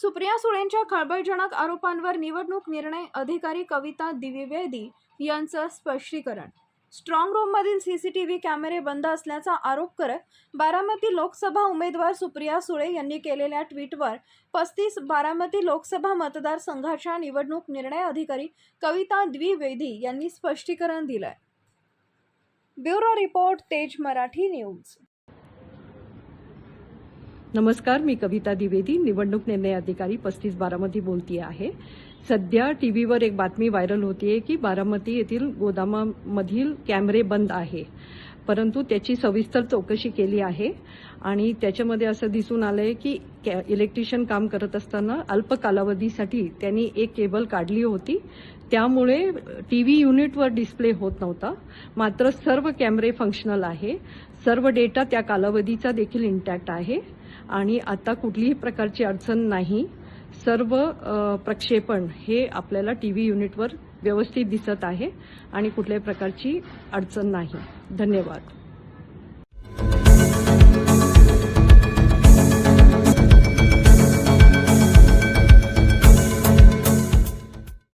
सुप्रिया सुळेंच्या खळबळजनक आरोपांवर निवडणूक निर्णय अधिकारी कविता द्विवेदी यांचं स्पष्टीकरण. स्ट्रॉंग रूममधील सी सी टी व्ही कॅमेरे बंद असल्याचा आरोप करत बारामती लोकसभा उमेदवार सुप्रिया सुळे यांनी केलेल्या ट्विटवर पस्तीस बारामती लोकसभा मतदारसंघाच्या निवडणूक निर्णय अधिकारी कविता द्विवेदी यांनी स्पष्टीकरण दिलंय. ब्युरो रिपोर्ट तेज मराठी न्यूज. नमस्कार मी कविता द्विवेदी. निवडणूक निर्णय अधिकारी पस्तीस बारामती बोलती आहे. सध्या टी व्हीवर एक बातमी व्हायरल होतीये की बारामती येथील गोदामामधील कॅमेरे बंद आहे. परंतु त्याची सविस्तर चौकशी केली आहे आणि त्याच्यामध्ये असं दिसून आलंय की कॅ इलेक्ट्रिशियन काम करत असताना अल्प कालावधीसाठी त्यांनी एक केबल काढली होती. त्यामुळे टी व्ही युनिटवर डिस्प्ले होत नव्हता. मात्र सर्व कॅमेरे फंक्शनल आहे. सर्व डेटा त्या कालावधीचा देखील इंटॅक्ट आहे. आणि आता कुठलीही प्रकारची अडचण नाही. सर्व प्रक्षेपण हे आपल्याला टी व्ही युनिटवर व्यवस्थित दिसत आहे आणि कुठल्याही प्रकारची अडचण नाही. धन्यवाद.